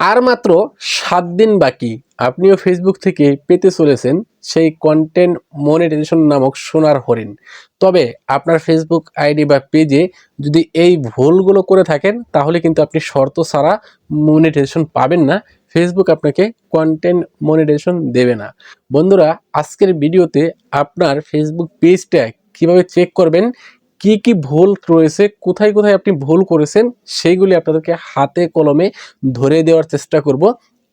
আর মাত্র সাত দিন বাকি। আপনিও ফেসবুক থেকে পেতে চলেছেন সেই কন্টেন্ট মনিটাইজেশন নামক সোনার হরিণ। তবে আপনার ফেসবুক আইডি বা পেজে যদি এই ভুলগুলো করে থাকেন, তাহলে কিন্তু আপনি শর্ত ছাড়া মনিটাইজেশন পাবেন না। ফেসবুক আপনাকে কন্টেন্ট মনিটাইজেশন দেবে না। বন্ধুরা, আজকের ভিডিওতে আপনার ফেসবুক পেজটা কীভাবে চেক করবেন কি কি ভুল রয়েছে, কোথায় কোথায় আপনি ভুল করেছেন, সেইগুলি আপনাদেরকে হাতে কলমে ধরে দেওয়ার চেষ্টা করব।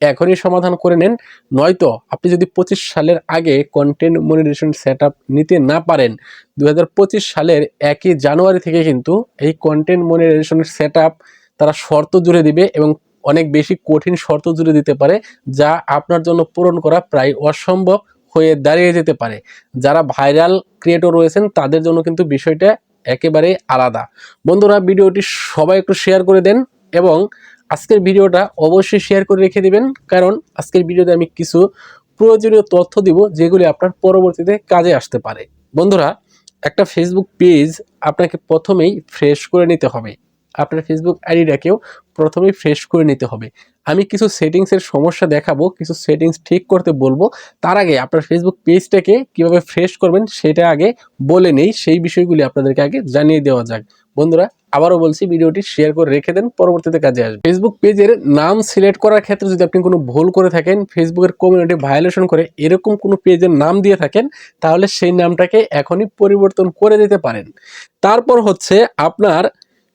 এখনই সমাধান করে নেন, নয়তো আপনি যদি পঁচিশ সালের আগে কন্টেন্ট মনিটাইজেশন সেট নিতে না পারেন দু হাজার পঁচিশ সালের একই জানুয়ারি থেকে কিন্তু এই কন্টেন্ট মনিটাইজেশনের সেট তারা শর্ত জুড়ে দিবে এবং অনেক বেশি কঠিন শর্ত জুড়ে দিতে পারে, যা আপনার জন্য পূরণ করা প্রায় অসম্ভব হয়ে দাঁড়িয়ে যেতে পারে। যারা ভাইরাল ক্রিয়েটর রয়েছেন, তাদের জন্য কিন্তু বিষয়টা একেবারে আলাদা। বন্ধুরা, ভিডিওটি সবাই একটু শেয়ার করে দেন এবং আজকের ভিডিওটা অবশ্যই শেয়ার করে রেখে দেবেন। কারণ আজকের ভিডিওতে আমি কিছু প্রয়োজনীয় তথ্য দিব যেগুলি আপনার পরবর্তীতে কাজে আসতে পারে। বন্ধুরা, একটা ফেসবুক পেজ আপনাকে প্রথমেই ফ্রেশ করে নিতে হবে। আপনার ফেসবুক আইডিটাকেও প্রথমেই ফ্রেশ করে নিতে হবে। আমি কিছু সেটিংসের সমস্যা দেখাবো, কিছু সেটিংস ঠিক করতে বলব। তার আগে আপনার ফেসবুক পেজটাকে কীভাবে ফ্রেশ করবেন সেটা আগে বলে নেই, সেই বিষয়গুলি আপনাদেরকে আগে জানিয়ে দেওয়া যাক। বন্ধুরা, আবারও বলছি, ভিডিওটি শেয়ার করে রেখে দেন, পরবর্তীতে কাজে আসবে। ফেসবুক পেজের নাম সিলেক্ট করার ক্ষেত্রে যদি আপনি কোনো ভুল করে থাকেন ফেসবুকের কমিউনিটি ভায়োলেশন করে এরকম কোনো পেজের নাম দিয়ে থাকেন, তাহলে সেই নামটাকে এখনই পরিবর্তন করে দিতে পারেন। তারপর হচ্ছে আপনার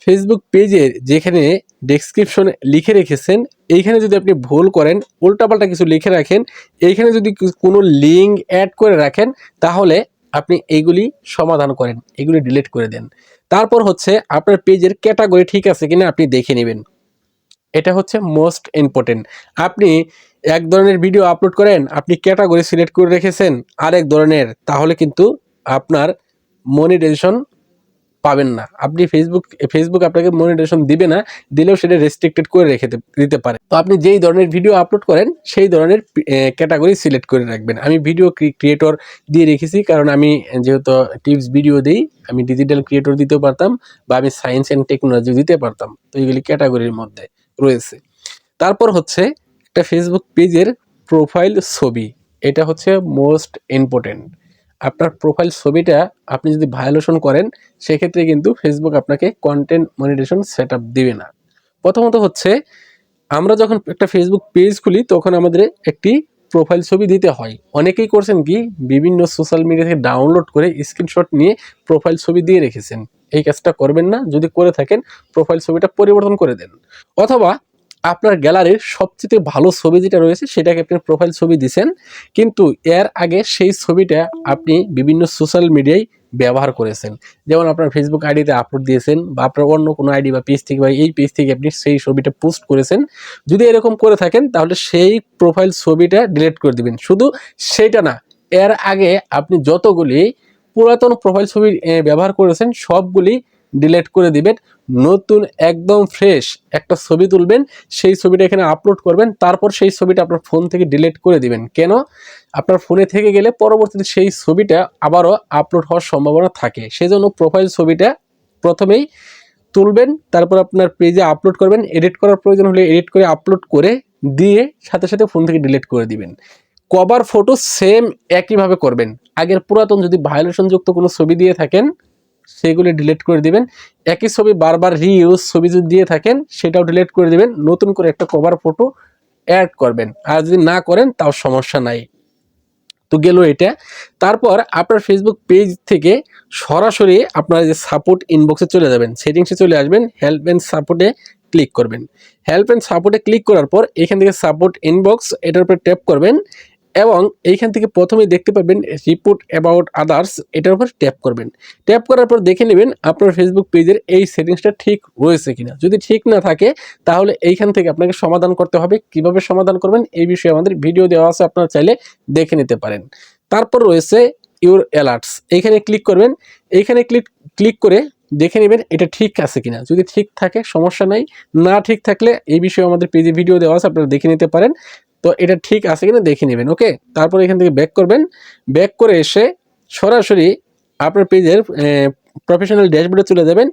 ফেসবুক পেজের যেখানে ডেসক্রিপশনে লিখে রেখেছেন, এইখানে যদি আপনি ভুল করেন, উল্টাপাল্টা কিছু লিখে রাখেন, এইখানে যদি কোনো লিঙ্ক অ্যাড করে রাখেন, তাহলে আপনি এইগুলি সমাধান করেন, এগুলি ডিলিট করে দেন। তারপর হচ্ছে আপনার পেজের ক্যাটাগরি ঠিক আছে কিনা আপনি দেখে নেবেন। এটা হচ্ছে মোস্ট ইম্পর্টেন্ট আপনি এক ধরনের ভিডিও আপলোড করেন, আপনি ক্যাটাগরি সিলেক্ট করে রেখেছেন আরেক ধরনের, তাহলে কিন্তু আপনার মনিটাইজেশন পাবেন না। আপনি ফেসবুক ফেসবুক আপনাকে মনিটাইজেশন দিবে না, দিলেও সেটা রেস্ট্রিক্টেড করে রেখে দিতে পারে। তো আপনি যেই ধরনের ভিডিও আপলোড করেন, সেই ধরনের ক্যাটাগরি সিলেক্ট করে রাখবেন। আমি ভিডিও ক্রিয়েটর দিয়ে রেখেছি, কারণ আমি যেহেতু টিপস ভিডিও দিই, আমি ডিজিটাল ক্রিয়েটর দিতেও পারতাম বা আমি সায়েন্স অ্যান্ড টেকনোলজি দিতে পারতাম। তো এইগুলি ক্যাটাগরির মধ্যে রয়েছে। তারপর হচ্ছে একটা ফেসবুক পেজের প্রোফাইল ছবি। এটা হচ্ছে মোস্ট ইম্পর্টেন্ট আপনার প্রোফাইল ছবিটা আপনি যদি ভায়োলেশন করেন, সেক্ষেত্রে কিন্তু ফেসবুক আপনাকে কন্টেন্ট মনিটেশন সেট আপ দিবে না। প্রথমত হচ্ছে, আমরা যখন একটা ফেসবুক পেজ খুলি, তখন আমাদের একটি প্রোফাইল ছবি দিতে হয়। অনেকেই করছেন কি, বিভিন্ন সোশ্যাল মিডিয়া থেকে ডাউনলোড করে স্ক্রিনশট নিয়ে প্রোফাইল ছবি দিয়ে রেখেছেন। এই কাজটা করবেন না। যদি করে থাকেন প্রোফাইল ছবিটা পরিবর্তন করে দেন। অথবা আপনার গ্যালারির সবচেয়ে ভালো ছবি যেটা রয়েছে সেটাকে আপনি প্রোফাইল ছবি দিছেন। কিন্তু এর আগে সেই ছবিটা আপনি বিভিন্ন সোশ্যাল মিডিয়ায় ব্যবহার করেছেন। যেমন আপনার ফেসবুক আইডিতে আপলোড দিয়েছেন বা আপনার অন্য কোনো আইডি বা পেজ থেকে বা এই পেজ থেকে আপনি সেই ছবিটা পোস্ট করেছেন। যদি এরকম করে থাকেন, তাহলে সেই প্রোফাইল ছবিটা ডিলিট করে দিবেন। শুধু সেইটা না, এর আগে আপনি যতগুলি পুরাতন প্রোফাইল ছবি ব্যবহার করেছেন, সবগুলি ডিলিট করে দিবেন। নতুন, একদম ফ্রেশ একটা ছবি তুলবেন, সেই ছবিটা এখানে আপলোড করবেন, তারপর সেই ছবিটা আপনার ফোন থেকে ডিলিট করে দিবেন। কেন? আপনার ফোনে থেকে গেলে পরবর্তীতে সেই ছবিটা আবারও আপলোড হওয়ার সম্ভাবনা থাকে। সেজন্য প্রোফাইল ছবিটা প্রথমেই তুলবেন, তারপর আপনার পেজে আপলোড করবেন। এডিট করার প্রয়োজন হলে এডিট করে আপলোড করে দিয়ে সাথে সাথে ফোন থেকে ডিলিট করে দিবেন। কভার ফটো সেম একইভাবে করবেন। আগের পুরাতন যদি ভায়োলেশনযুক্ত কোনো ছবি দিয়ে থাকেন সেগুলি ডিলিট করে দিবেন। একই ছবি বারবার রিইউজ ছবি যদি দিয়ে থাকেন, সেটাও ডিলিট করে দিবেন। নতুন করে একটা কভার ফটো অ্যাড করবেন। আর যদি না করেন, তাও সমস্যা নাই। তো গেল এটা। তারপর আপনার ফেসবুক পেজ থেকে সরাসরি আপনার যে সাপোর্ট ইনবক্সে চলে যাবেন সেটিংসে চলে আসবেন হেল্প অ্যান্ড সাপোর্টে ক্লিক করবেন। হেল্প অ্যান্ড সাপোর্টে ক্লিক করার পর, এখান থেকে সাপোর্ট ইনবক্স এটার উপর ট্যাপ করবেন। এবং এইখান থেকে প্রথমেই দেখতে পাবেন রিপোর্ট অ্যাবাউট আদার্স এটার উপর ট্যাপ করবেন। ট্যাপ করার পর দেখে নেবেন আপনার ফেসবুক পেজের এই সেটিংসটা ঠিক রয়েছে কিনা। যদি ঠিক না থাকে, তাহলে এইখান থেকে আপনাকে সমাধান করতে হবে। কীভাবে সমাধান করবেন, এই বিষয়ে আমাদের ভিডিও দেওয়া আছে, আপনারা চাইলে দেখে নিতে পারেন। তারপর রয়েছে ইউর অ্যালার্টস এইখানে ক্লিক করবেন। এইখানে ক্লিক ক্লিক করে দেখে নেবেন এটা ঠিক আছে কিনা। যদি ঠিক থাকে, সমস্যা নাই। না ঠিক থাকলে এই বিষয়ে আমাদের পেজে ভিডিও দেওয়া আছে, আপনারা দেখে নিতে পারেন। তো এটা ঠিক আছে কিনা দেখে নেবেন, ওকে? তারপর এখান থেকে ব্যাক করবেন। ব্যাক করে এসে সরাসরি আপনার পেজের প্রফেশনাল ড্যাশবোর্ডে চলে যাবেন।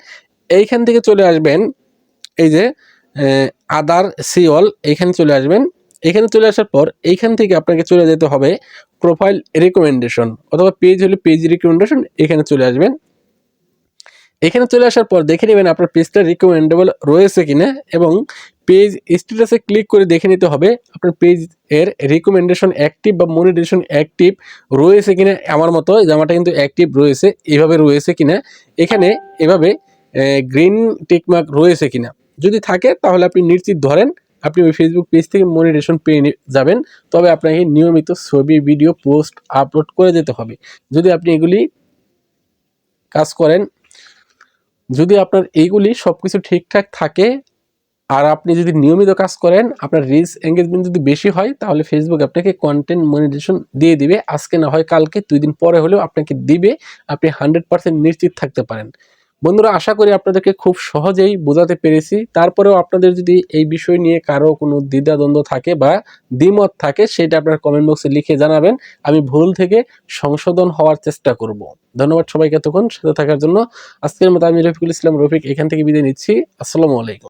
এইখান থেকে চলে আসবেন, এই যে আদার সিওল এখানে চলে আসবেন। এখানে চলে আসার পর এইখান থেকে আপনাকে চলে যেতে হবে প্রোফাইল রেকমেন্ডেশন অথবা পেজ হলে পেজ রিকমেন্ডেশন এখানে চলে আসবেন। এখানে চলে আসার পর দেখে নেবেন আপনার পেজটা রিকমেন্ডেবল রয়েছে কিনা এবং পেজ স্ট্যাটাসে ক্লিক করে দেখে নিতে হবে আপনার পেজ এর রিকমেন্ডেশন অ্যাক্টিভ বা মনিটেশন অ্যাক্টিভ রয়েছে কিনা আমার মতো, জামাটা কিন্তু অ্যাক্টিভ রয়েছে, এভাবে রয়েছে কিনা, এখানে এভাবে গ্রিন টিকমার্ক রয়েছে কিনা। যদি থাকে তাহলে আপনি নিশ্চিত ধরেন আপনি ওই ফেসবুক পেজ থেকে মনিটেশন পেয়ে যাবেন, তবে আপনাকে নিয়মিত ছবি ভিডিও পোস্ট আপলোড করে যেতে হবে। যদি আপনি এগুলি কাজ করেন যদি আপনার এইগুলি সব কিছু ঠিকঠাক থাকে, আর আপনি যদি নিয়মিত কাজ করেন, আপনার রিচ এঙ্গেজমেন্ট যদি বেশি হয়, তাহলে ফেসবুক আপনাকে কন্টেন্ট মনিটেশন দিয়ে দিবে। আজকে না হয় কালকে, দুই দিন পরে হলেও আপনাকে দিবে। আপনি হান্ড্রেড পার্সেন্ট নিশ্চিত থাকতে পারেন। বন্ধুরা, আশা করি আপনাদেরকে খুব সহজেই বোঝাতে পেরেছি। তারপরেও আপনাদের যদি এই বিষয় নিয়ে কারও কোনো দ্বিধাদ্বন্দ্ব থাকে বা দ্বিমত থাকে, সেটা আপনার কমেন্ট বক্সে লিখে জানাবেন। আমি ভুল থেকে সংশোধন হওয়ার চেষ্টা করব। ধন্যবাদ সবাইকে এতক্ষণ সাথে থাকার জন্য। আজকের মতো আমি রফিকুল ইসলাম, রফিক, এখান থেকে বিদায় নিচ্ছি। আসসালামু আলাইকুম।